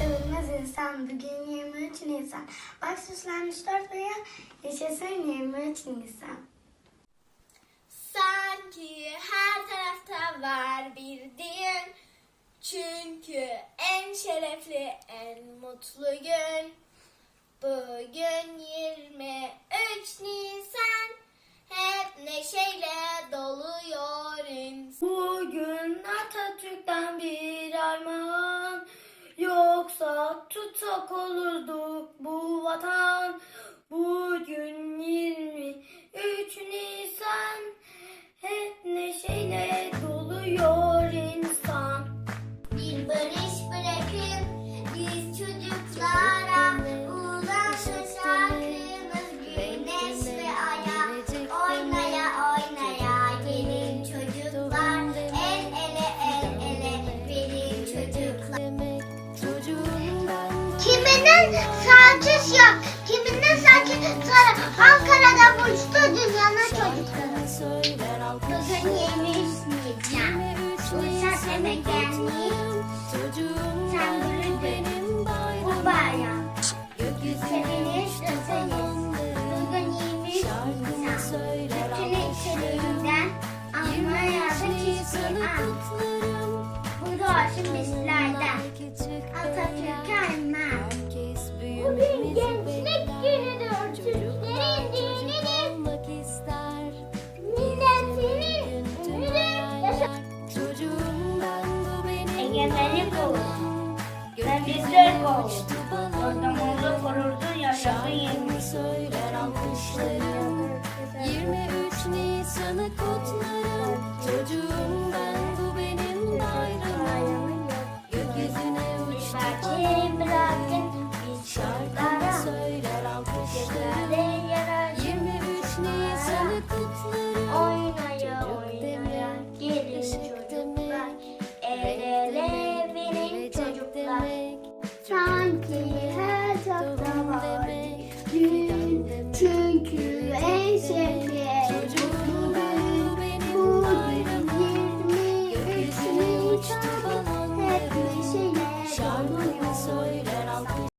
Övülmez insan bugün 23 Nisan. Bak süslenmiş dört veya yaşasın 23 Nisan. Sanki her tarafta var bir din. Çünkü en şerefli, en mutlu gün. Bugün 23 Nisan. Hep neşeyle doluyor insan. Bugün Atatürk'ten bir armağan Yoksa tutsak olurduk bu vatan Kiminin saçı siyah, kiminin sarı. Ankara'da buluştu dünyanın çocukları. Bugün 23 Nisan. Uçak emeklerini sembolü benim bu bayram. Sevinir sevinir. Bugün 23 Nisan. Bütün içeriğinden Almanya'daki an. Bu doğuşun bizlerden. Olsun ve bizler olsun. Ortamında korurdun yaşadın yemiş. 23